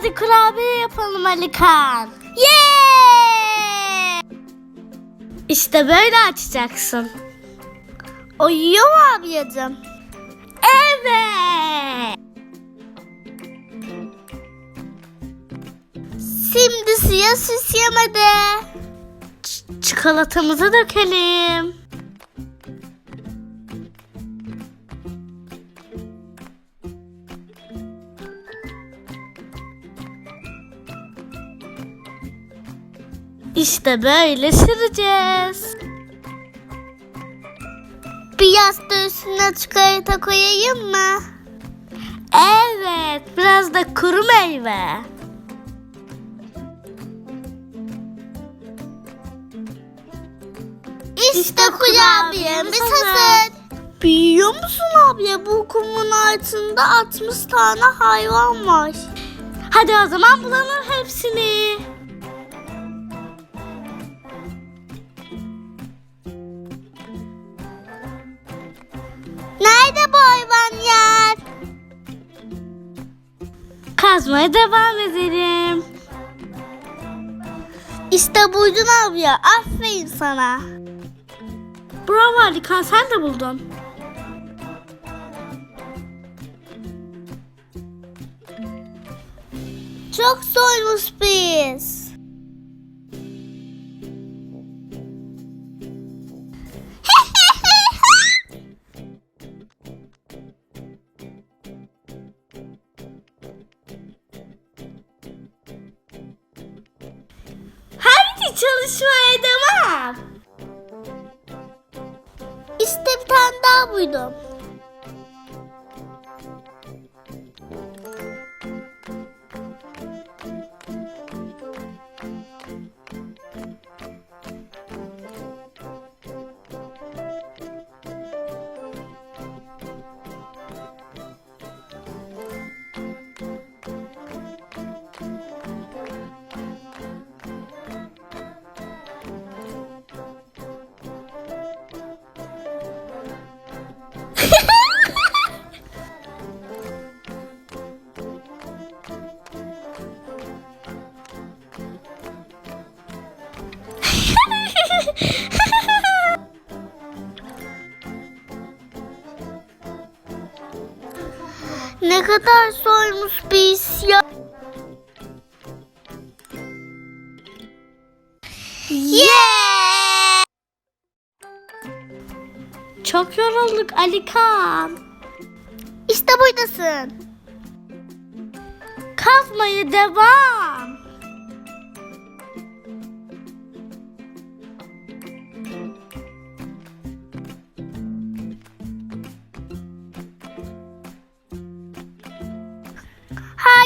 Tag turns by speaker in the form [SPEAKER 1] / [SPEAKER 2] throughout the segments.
[SPEAKER 1] Hadi kurabiye yapalım Alikan. Yeah! İşte böyle açacaksın. Uyuyor mu abiyacım? Evet. Şimdi suya süs yemedi. Ç- çikolatamızı dökelim. İşte böyle süreceğiz. Biraz da üstüne çikolata koyayım mı? Evet, biraz da kuru meyve. İşte kurabiyemiz hazır. Biliyor musun abi bu kumun altında 60 tane hayvan var. Hadi o zaman bulalım hepsini. Hayvanlar? Kazmaya devam edelim. İşte buldun abi ya. Aferin sana. Bravo Alikan sen de buldun. Çok zormuş biz. Çalışmaya devam. İşte bir tane daha buydum. Ne kadar soymuş biz ya. Yeah! Çok yorulduk Alikan. İşte buradasın. Kazmaya devam.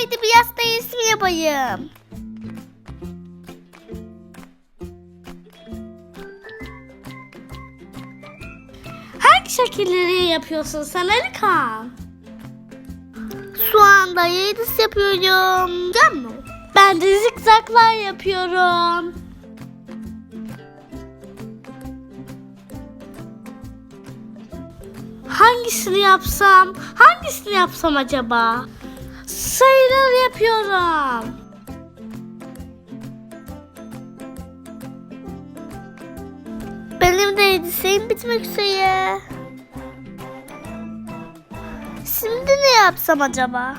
[SPEAKER 1] Haydi biraz da resim yapayım. Hangi şekilleri yapıyorsun sen Alikan? Şu anda yıldız yapıyorum. Değil mi? Ben de zikzaklar yapıyorum. Hangisini yapsam? Hangisini yapsam acaba? Sayılar yapıyorum. Benim de elbisem bitmek üzere. Şimdi ne yapsam acaba?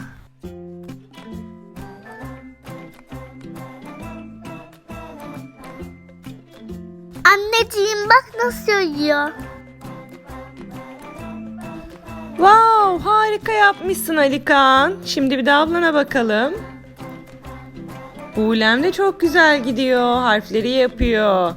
[SPEAKER 1] Anneciğim bak nasıl yiyor.
[SPEAKER 2] Wow, harika yapmışsın Alikan. Şimdi bir de ablana bakalım. Buğlem de çok güzel gidiyor. Harfleri yapıyor.